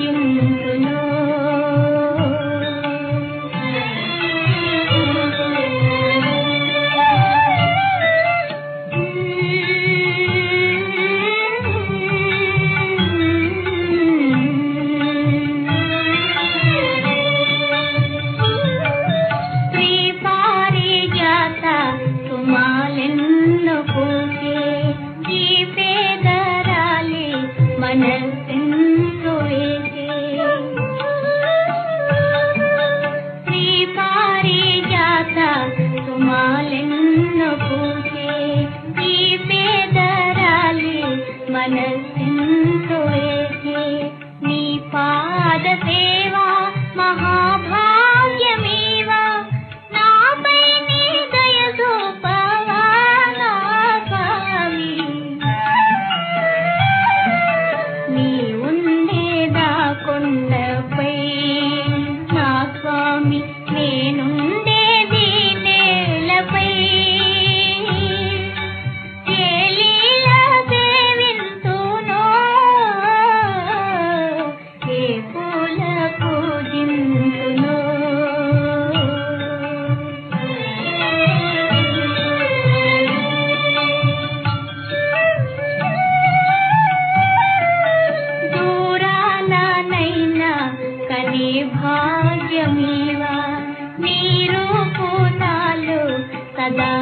യും పాలెన్నో పూసే ఈ పేదరాలి మనసింత భాగ్యమేవా మీరు పూతాలు సదా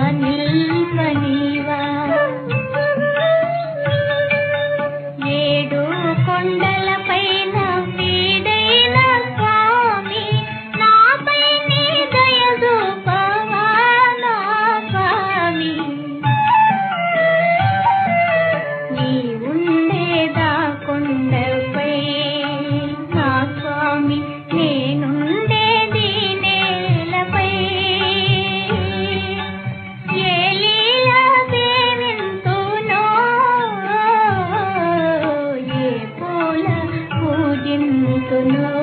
know.